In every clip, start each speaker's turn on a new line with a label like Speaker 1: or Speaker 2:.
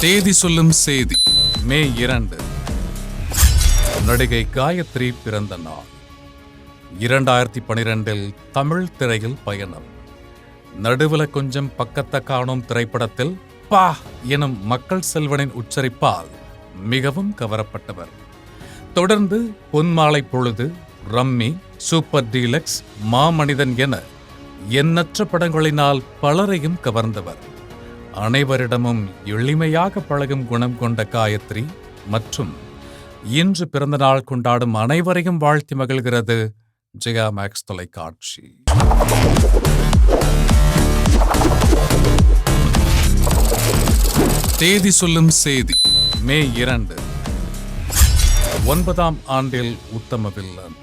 Speaker 1: தேதி சொல்லும் செய்தி மே இரண்டு. நடிகை காயத்ரி பிறந்த நாள். இரண்டாயிரத்தி பனிரெண்டில் தமிழ் திரையில் பயணம். நடுவில் கொஞ்சம் பக்கத்த காணும் திரைப்படத்தில் பா எனும் மக்கள் செல்வனின் உச்சரிப்பால் மிகவும் கவரப்பட்டவர். தொடர்ந்து பொன்மாலை பொழுது ரம்மி சூப்பர் டீலக்ஸ் மாமனிதன் என எண்ணற்ற படங்களினால் பலரையும் கவர்ந்தவர். அனைவரிடமும் எளிமையாக பழகும் குணம் கொண்ட காயத்ரி மற்றும் இன்று பிறந்தநாள் கொண்டாடும் அனைவரையும் வாழ்த்தி மகிழ்கிறது ஜெயா மேக்ஸ் தொலைக்காட்சி. தேதி சொல்லும் செய்தி மே இரண்டு. ஒன்பதாம் ஆண்டில் உத்தம வில்லன்.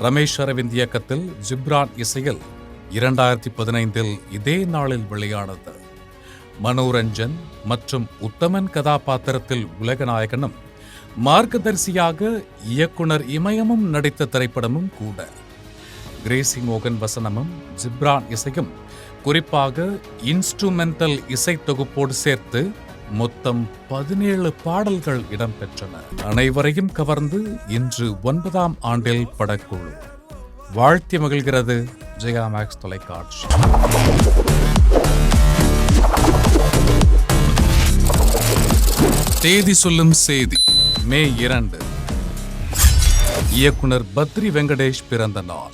Speaker 1: ரமேஷ் அரவிந்த் இயக்கத்தில் ஜிப்ரான் இசையில் இரண்டாயிரத்தி பதினைந்தில் இதே நாளில் வெளியானது. மனோரஞ்சன் மற்றும் உத்தமன் கதாபாத்திரத்தில் உலகநாயகனும் மார்க்கதரிசியாக இயக்குனர் இமயமும் நடித்த திரைப்படமும் கூட. கிரேசி மோகன் வசனமும் ஜிப்ரான் இசையும் குறிப்பாக இன்ஸ்ட்ருமெண்டல் இசை தொகுப்போடு சேர்த்து மொத்தம் பதினேழு பாடல்கள் இடம்பெற்றன. அனைவரையும் கவர்ந்து இன்று ஒன்பதாம் ஆண்டில் படக்குழு. வாழ்த்தி மகிழ்கிறது ஜெயா மேக்ஸ் தொலைக்காட்சி. தேதி சொல்லும் செய்தி மே இரண்டு. இயக்குனர் பத்ரி வெங்கடேஷ் பிறந்த நாள்.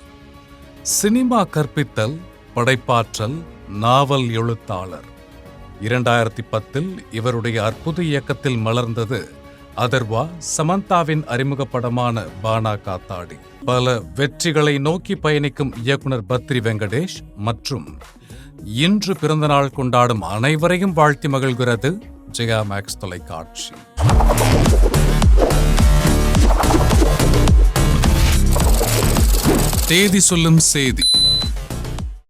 Speaker 1: சினிமா கற்பித்தல் படைப்பாற்றல் நாவல் எழுத்தாளர். இரண்டாயிரத்தி பத்தில் இவருடைய அற்புத இயக்கத்தில் மலர்ந்தது அதர்வா சமந்தாவின் அறிமுக படமான பானா காத்தாடி. பல வெற்றிகளை நோக்கி பயணிக்கும் இயக்குனர் பத்ரி வெங்கடேஷ் மற்றும் இன்று பிறந்தநாள் கொண்டாடும் அனைவரையும் வாழ்த்தி மகிழ்கிறது ஜெயா மேக்ஸ் தொலைக்காட்சி. தேதி சொல்லும் செய்தி.